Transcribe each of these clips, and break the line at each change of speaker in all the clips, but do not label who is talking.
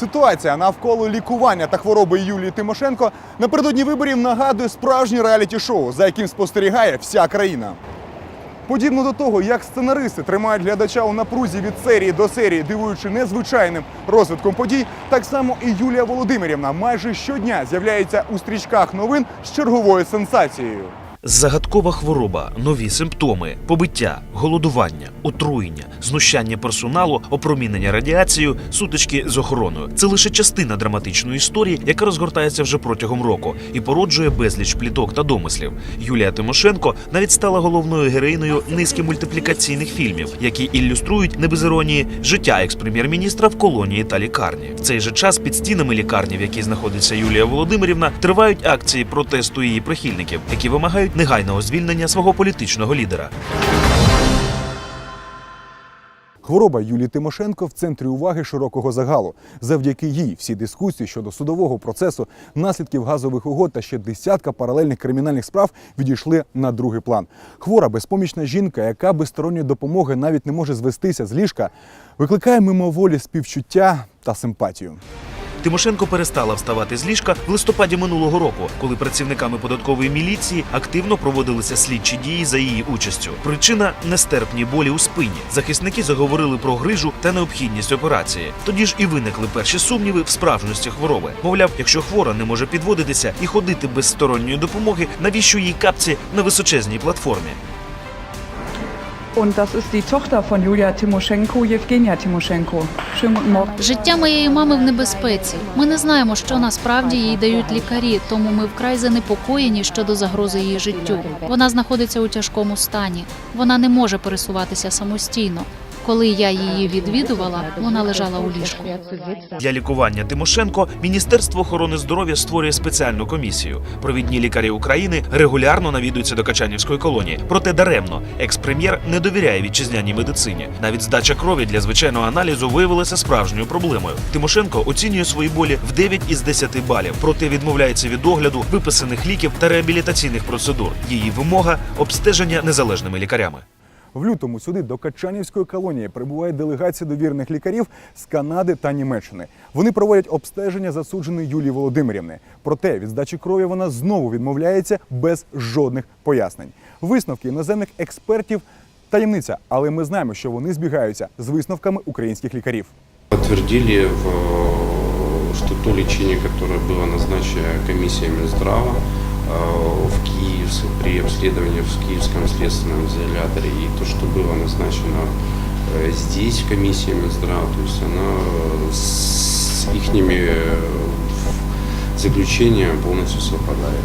Ситуація навколо лікування та хвороби Юлії Тимошенко напередодні виборів нагадує справжнє реаліті-шоу, за яким спостерігає вся країна. Подібно до того, як сценаристи тримають глядача у напрузі від серії до серії, дивуючи незвичайним розвитком подій, так само і Юлія Володимирівна майже щодня з'являється у стрічках новин з черговою сенсацією.
Загадкова хвороба, нові симптоми, побиття, голодування, отруєння, знущання персоналу, опромінення радіацією, сутички з охороною. Це лише частина драматичної історії, яка розгортається вже протягом року і породжує безліч пліток та домислів. Юлія Тимошенко навіть стала головною героїною низки мультиплікаційних фільмів, які ілюструють не життя екс-прем'єр-міністра в колонії та лікарні. В цей же час під стінами лікарні, в якій знаходиться Юлія Володимирівна, тривають акції протесту її прихильників, які вимагають негайного звільнення свого політичного лідера.
Хвороба Юлії Тимошенко в центрі уваги широкого загалу. Завдяки їй всі дискусії щодо судового процесу, наслідків газових угод та ще десятка паралельних кримінальних справ відійшли на другий план. Хвора безпомічна жінка, яка без сторонньої допомоги навіть не може звестися з ліжка, викликає мимоволі співчуття та симпатію.
Тимошенко перестала вставати з ліжка в листопаді минулого року, коли працівниками податкової міліції активно проводилися слідчі дії за її участю. Причина нестерпні болі у спині. Захисники заговорили про грижу та необхідність операції. Тоді ж і виникли перші сумніви в справжності хвороби. Мовляв, якщо хвора не може підводитися і ходити без сторонньої допомоги, навіщо їй капці на височезній платформі?
Und das ist die Tochter von Julia Timoschenko, Євгенія Morgen.
Життя моєї мами в небезпеці. Ми не знаємо, що насправді їй дають лікарі, тому ми вкрай занепокоєні щодо загрози її життю. Вона знаходиться у тяжкому стані. Вона не може пересуватися самостійно. Коли я її відвідувала, вона лежала у ліжку.
Для лікування Тимошенко Міністерство охорони здоров'я створює спеціальну комісію. Провідні лікарі України регулярно навідуються до Качанівської колонії. Проте даремно екс-прем'єр не довіряє вітчизняній медицині. Навіть здача крові для звичайного аналізу виявилася справжньою проблемою. Тимошенко оцінює свої болі в 9 із 10 балів, проте відмовляється від огляду, виписаних ліків та реабілітаційних процедур. Її вимога обстеження незалежними лікарями.
В лютому сюди до Качанівської колонії прибуває делегація довірених лікарів з Канади та Німеччини. Вони проводять обстеження засудженої Юлії Володимирівни. Проте від здачі крові вона знову відмовляється без жодних пояснень. Висновки іноземних експертів таємниця, але ми знаємо, що вони збігаються з висновками українських лікарів.
Подтвердили, в- что то лечение, которое было назначено комиссией Минздрава э, в Киев, при обследовании в Киевском следственном изоляторе и то, что было назначено э, здесь в комиссии Минздрава, то есть оно э, с ихними заключениями полностью совпадает.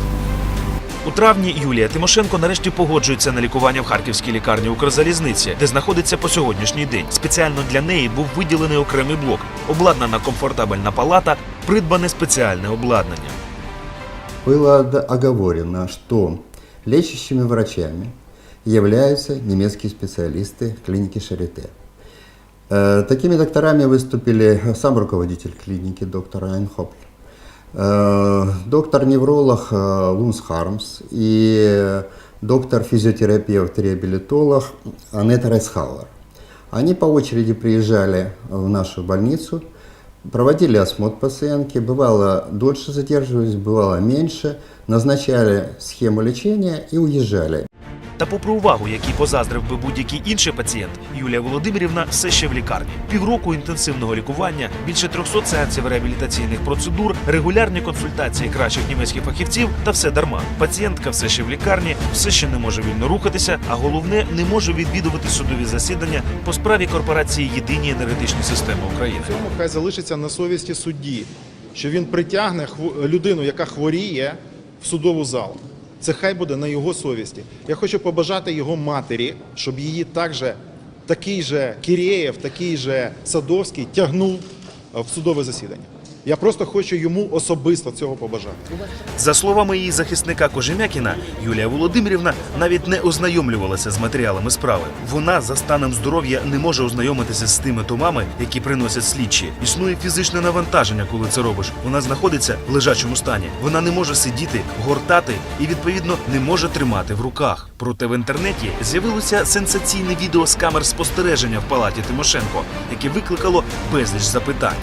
У травні Юлія Тимошенко нарешті погоджується на лікування в харківській лікарні Укрзалізниці, де знаходиться по сьогоднішній день. Спеціально для неї був виділений окремий блок, обладнана комфортабельна палата, придбане спеціальне обладнання.
Было оговорено, что лечащими врачами являются немецкие специалисты клиники Шарите. Э, Такими докторами выступили сам руководитель клиники доктор Айнхопль, э, доктор-невролог э, Лунс Хармс и доктор-физиотерапевт-реабилитолог Анетта Райсхауэр. Они по очереди приезжали в нашу больницу, проводили осмотр пациентки, бывало дольше задерживались, бывало меньше, назначали схему лечения и уезжали.
Та попри увагу, який позаздрив би будь-який інший пацієнт, Юлія Володимирівна все ще в лікарні. Півроку інтенсивного лікування, більше 300 сеансів реабілітаційних процедур, регулярні консультації кращих німецьких фахівців та все дарма. Пацієнтка все ще в лікарні, все ще не може вільно рухатися, а головне не може відвідувати судові засідання по справі корпорації Єдині енергетичні системи України.
цьому хай залишиться на совісті судді, що він притягне людину, яка хворіє, в судову залу. Це хай буде на його совісті. Я хочу побажати його матері, щоб її також такий же Кірєєв, такий же Садовський тягнув в судове засідання. Я просто хочу йому особисто цього побажати.
За словами її захисника Кожем'якіна, Юлія Володимирівна навіть не ознайомлювалася з матеріалами справи. Вона за станом здоров'я не може ознайомитися з тими томами, які приносять слідчі. Існує фізичне навантаження, коли це робиш. Вона знаходиться в лежачому стані. Вона не може сидіти, гортати і відповідно не може тримати в руках. Проте в інтернеті з'явилося сенсаційне відео з камер спостереження в палаті Тимошенко, яке викликало безліч запитань.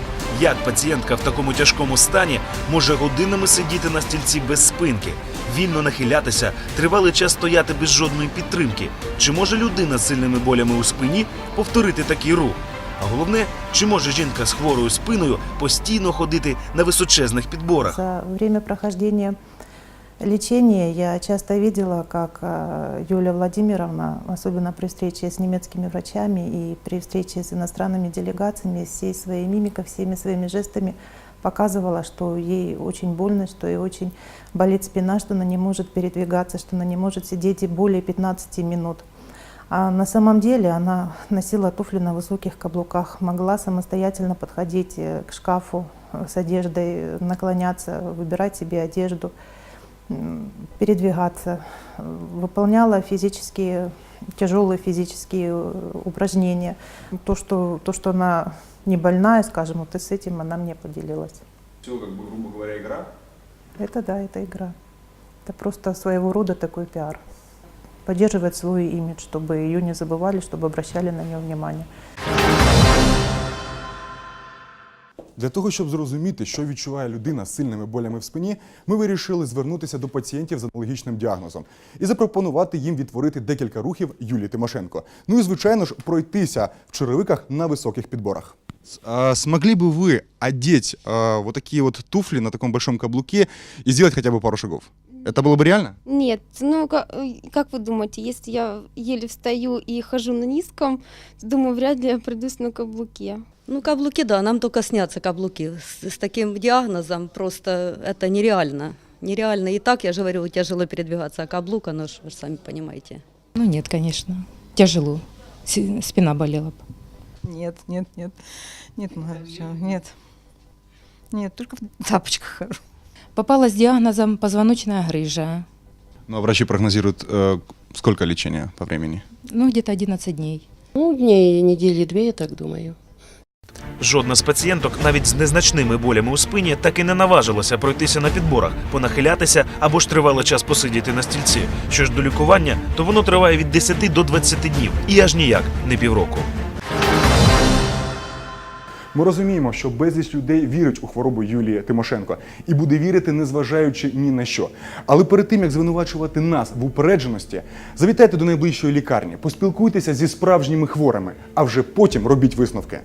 Як пацієнтка в такому тяжкому стані може годинами сидіти на стільці без спинки, вільно нахилятися, тривалий час стояти без жодної підтримки? Чи може людина з сильними болями у спині повторити такий рух? А головне, чи може жінка з хворою спиною постійно ходити на височезних підборах?
За время прохождения лечения я часто видела, как э, Юлия Владимировна, особенно при встрече с немецкими врачами и при встрече с иностранными делегациями, всей своей мимикой, всеми своими жестами показывала, что ей очень больно, что ей очень болит спина, что она не может передвигаться, что она не может сидеть и более 15 минут. А на самом деле она носила туфли на высоких каблуках, могла самостоятельно подходить э, к шкафу с одеждой, наклоняться, выбирать себе одежду, передвигаться, выполняла физические, тяжелые физические э, упражнения. То что, то, что она не больная, скажем, вот и с этим она мне поделилась.
Все, как бы, грубо говоря, игра.
Это да, это игра. Это просто своего рода такой пиар. Поддерживать свой имидж, чтобы ее не забывали, чтобы обращали на нее внимание.
Для того, щоб зрозуміти, що відчуває людина з сильними болями в спині, ми вирішили звернутися до пацієнтів з аналогічним діагнозом і запропонувати їм відтворити декілька рухів Юлії Тимошенко. Ну і звичайно ж пройтися в черевиках на високих підборах. А, смогли бы вы одеть а, вот такие вот туфли на таком большом каблуке и сделать хотя бы пару шагов? Это было бы реально?
Нет, ну ка- э, как вы думаете, если я еле встаю и хожу на низком, то, думаю, вряд ли я пройдусь на каблуке.
Ну, каблуки, да, нам только снятся каблуки. С, с таким диагнозом просто это нереально. Нереально. И так, я же говорю, тяжело передвигаться, а каблук, оно ж, вы же сами понимаете.
Ну нет, конечно. Тяжело. Спина болела. б.
Нет, нет, нет. Нет, Марочка, нет. Нет, только в тапочках хожу.
Попала с диагнозом позвоночная грыжа.
Ну, а врачи прогнозируют э, сколько лечения по времени?
Ну, где-то 11 дней.
Ну, дней недели две, я так думаю.
Жодна з пацієнток, навіть з незначними болями у спині, так і не наважилася пройтися на підборах, понахилятися або ж тривалий час посидіти на стільці. Що ж до лікування, то воно триває від 10 до 20 днів, і аж ніяк не півроку.
Ми розуміємо, що безліч людей вірить у хворобу Юлії Тимошенко і буде вірити, незважаючи ні на що. Але перед тим як звинувачувати нас в упередженості, завітайте до найближчої лікарні, поспілкуйтеся зі справжніми хворими, а вже потім робіть висновки.